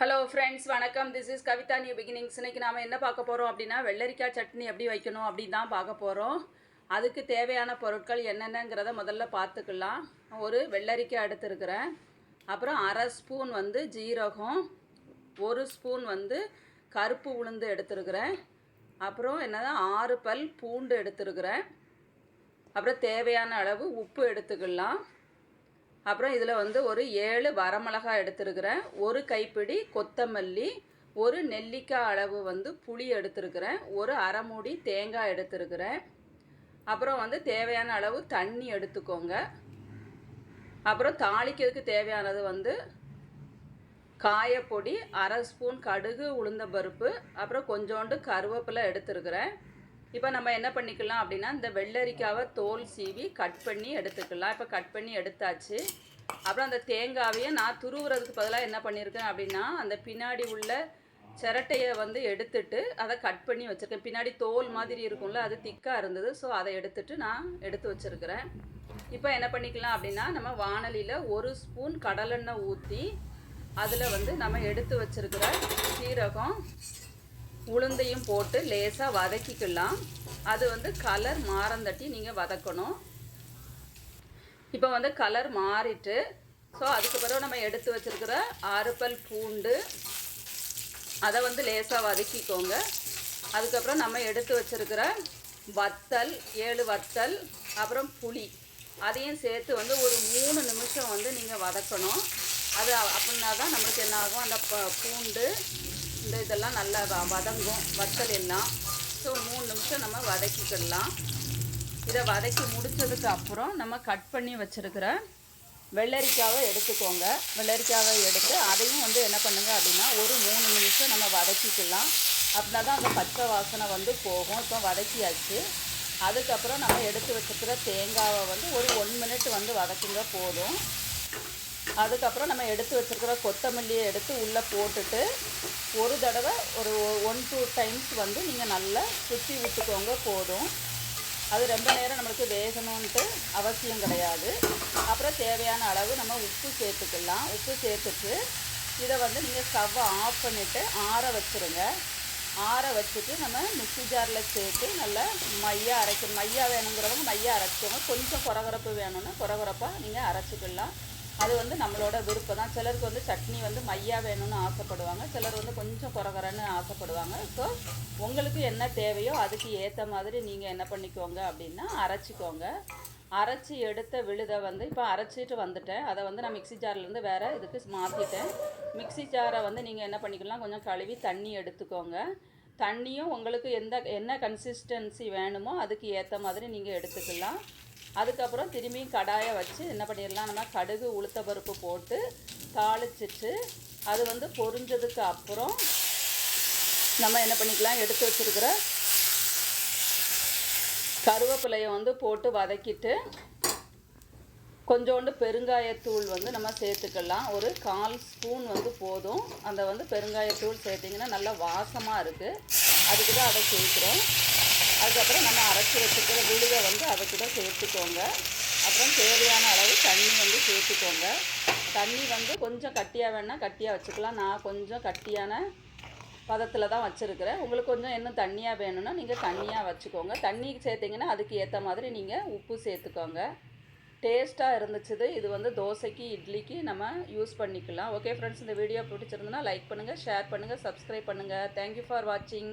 Hello friends வணக்கம். This is Kavitha new beginnings இன்னைக்கு நாம் என்ன பார்க்க போகிறோம் அப்படின்னா வெள்ளரிக்காய் சட்னி எப்படி வைக்கணும் அப்படின்னு தான் பார்க்க போகிறோம் அதுக்கு தேவையான பொருட்கள் என்னென்னங்கிறத முதல்ல பார்த்துக்கலாம். ஒரு வெள்ளரிக்காய் எடுத்துருக்கிறேன். அப்புறம் அரை ஸ்பூன் வந்து ஜீரகம். ஒரு ஸ்பூன் வந்து கருப்பு உளுந்து எடுத்துருக்கிறேன். அப்புறம் என்னது ஆறு பல் பூண்டு எடுத்துருக்கிறேன். அப்புறம் தேவையான அளவு உப்பு எடுத்துக்கலாம். அப்புறம் இதில் வந்து ஒரு ஏழு வரமிளகாய் எடுத்துருக்கிறேன். ஒரு கைப்பிடி கொத்தமல்லி ஒரு நெல்லிக்காய் அளவு வந்து புளி எடுத்துருக்கிறேன். ஒரு அரை மூடி தேங்காய் எடுத்துருக்கிறேன். அப்புறம் வந்து தேவையான அளவு தண்ணி எடுத்துக்கோங்க. அப்புறம் தாளிக்கிறதுக்கு தேவையானது வந்து காயப்பொடி அரை ஸ்பூன் கடுகு உளுந்தம்பருப்பு அப்புறம் கொஞ்சோண்டு கருவேப்பிலை எடுத்துருக்கிறேன். இப்போ நம்ம என்ன பண்ணிக்கலாம் அப்படின்னா இந்த வெள்ளரிக்காவை தோல் சீவி கட் பண்ணி எடுத்துக்கலாம். இப்போ கட் பண்ணி எடுத்தாச்சு. அப்புறம் அந்த தேங்காவையும் நான் துருவுறதுக்கு பதிலாக என்ன பண்ணியிருக்கேன் அப்படின்னா அந்த பின்னாடி உள்ள சிரட்டையை வந்து எடுத்துட்டு அதை கட் பண்ணி வச்சுருக்கேன். பின்னாடி தோல் மாதிரி இருக்கும்ல அது திக்காக இருந்தது. ஸோ அதை எடுத்துட்டு நான் எடுத்து வச்சுருக்கிறேன். இப்போ என்ன பண்ணிக்கலாம் அப்படின்னா நம்ம வானலியில் ஒரு ஸ்பூன் கடலெண்ணெய் ஊற்றி அதில் வந்து நம்ம எடுத்து வச்சுருக்கிற சீரகம் உளுந்தையும் போட்டு லேசாக வதக்கிக்கலாம். அது வந்து கலர் மாறந்தட்டி நீங்கள் வதக்கணும். இப்போ வந்து கலர் மாறிட்டு ஸோ அதுக்கு பிறகு நம்ம எடுத்து வச்சுருக்கிற அறுப்பல் பூண்டு அதை வந்து லேசாக வதக்கிக்கோங்க. அதுக்கப்புறம் நம்ம எடுத்து வச்சுருக்கிற வத்தல் ஏழு வத்தல் அப்புறம் புளி அதையும் சேர்த்து வந்து ஒரு மூணு நிமிஷம் வந்து நீங்கள் வதக்கணும். அது அப்படின்னா தான் நம்மளுக்கு என்ன ஆகும்? அந்த ப- பூண்டு இதெல்லாம் நல்லா வ- வதங்கும் வத்தல் எல்லாம். ஸோ மூணு நிமிஷம் நம்ம வதக்கிக்கிடலாம். இதை வதக்கி முடித்ததுக்கு அப்புறம் நம்ம கட் பண்ணி வச்சுருக்கிற வெள்ளரிக்காவை எடுத்துக்கோங்க. வெள்ளரிக்காவை எடுத்து அதையும் வந்து என்ன பண்ணுங்க அப்படின்னா ஒரு மூணு நிமிஷம் நம்ம வதக்கிக்கலாம் அப்படின்னா தான் அந்த பச்சை வாசனை வந்து போகும். இப்போ வதக்கியாச்சு. அதுக்கப்புறம் நம்ம எடுத்து வச்சுருக்கிற தேங்காவை வந்து ஒரு ஒன் மினிட் வந்து வதக்குங்க போதும். அதுக்கப்புறம் நம்ம எடுத்து வச்சுருக்கிற கொத்தமல்லியை எடுத்து உள்ளே போட்டுட்டு ஒரு தடவை ஒரு ஒன் டூ டைம்ஸ் வந்து நீங்கள் நல்லா சுற்றி விட்டுக்கோங்க போதும். அது ரொம்ப நேரம் நம்மளுக்கு வேகணுன்ட்டு அவசியம் கிடையாது. அப்புறம் தேவையான அளவு நம்ம உப்பு சேர்த்துக்கலாம். உப்பு சேர்த்துட்டு இதை வந்து நீங்கள் ஸ்டவ்வை ஆஃப் பண்ணிவிட்டு ஆற வச்சுருங்க. ஆற வச்சுட்டு நம்ம மிக்ஸி ஜாரில் சேர்த்து நல்லா மையாக அரைக்கணும் மையா வேணுங்கிறவங்க மையாக அரைச்சிக்கோங்க கொஞ்சம் குறகுறப்பு வேணும்னா குறகுறப்பாக நீங்கள் அரைச்சிக்கலாம். அது வந்து நம்மளோட விருப்பம் தான். சிலருக்கு வந்து சட்னி வந்து மையாக வேணும்னு ஆசைப்படுவாங்க. சிலர் வந்து கொஞ்சம் குறகுறன்னு ஆசைப்படுவாங்க. ஸோ உங்களுக்கு என்ன தேவையோ அதுக்கு ஏற்ற மாதிரி நீங்கள் என்ன பண்ணிக்கோங்க அப்படின்னா அரைச்சிக்கோங்க. அரைச்சி எடுத்த விழுதை வந்து இப்போ அரைச்சிட்டு வந்துட்டேன். அதை வந்து நான் மிக்ஸி ஜார்லேருந்து வேறு இதுக்கு மாற்றிட்டேன் மிக்ஸி ஜாரை வந்து நீங்கள் என்ன பண்ணிக்கலாம் கொஞ்சம் கழுவி தண்ணி எடுத்துக்கோங்க. தண்ணியும் உங்களுக்கு எந்த என்ன கன்சிஸ்டன்சி வேணுமோ அதுக்கு ஏற்ற மாதிரி நீங்கள் எடுத்துக்கலாம். அதுக்கப்புறம் திரும்பியும் கடாயை வச்சு என்ன பண்ணிடலாம் நம்ம கடுகு உளுத்த பருப்பு போட்டு தாளிச்சிட்டு அது வந்து பொரிஞ்சதுக்கு அப்புறம் நம்ம என்ன பண்ணிக்கலாம் எடுத்து வச்சிருக்கிற கருவேப்பிலையை வந்து போட்டு வதக்கிட்டு கொஞ்சோண்டு பெருங்காயத்தூள் வந்து நம்ம சேர்த்துக்கலாம். ஒரு கால் ஸ்பூன் வந்து போதும். அந்த வந்து பெருங்காயத்தூள் சேர்த்திங்கன்னா நல்லா வாசமாக இருக்குது அதுக்கு தான் அதை சேர்க்குறோம். அதுக்கப்புறம் நம்ம அரைச்சி வச்சுக்கிற விழுதை வந்து அதை தான் சேர்த்துக்கோங்க. அப்புறம் தேவையான அளவு தண்ணி வந்து சேர்த்துக்கோங்க. தண்ணி வந்து கொஞ்சம் கட்டியாக வேணால் கட்டியாக வச்சுக்கலாம். நான் கொஞ்சம் கட்டியான பதத்தில் தான் வச்சுருக்கிறேன். உங்களுக்கு கொஞ்சம் இன்னும் தண்ணியாக வேணும்னா நீங்கள் தண்ணியாக வச்சுக்கோங்க. தண்ணி சேர்த்திங்கன்னா அதுக்கு ஏற்ற மாதிரி நீங்கள் உப்பு சேர்த்துக்கோங்க. டேஸ்ட்டாக இருந்துச்சுது. இது வந்து தோசைக்கு இட்லிக்கு நம்ம யூஸ் பண்ணிக்கலாம். ஓகே ஃப்ரெண்ட்ஸ் இந்த வீடியோ பிடிச்சிருந்தனா லைக் பண்ணுங்கள் ஷேர் பண்ணுங்கள் சப்ஸ்கிரைப் பண்ணுங்கள் தேங்க்யூ ஃபார் வாட்சிங்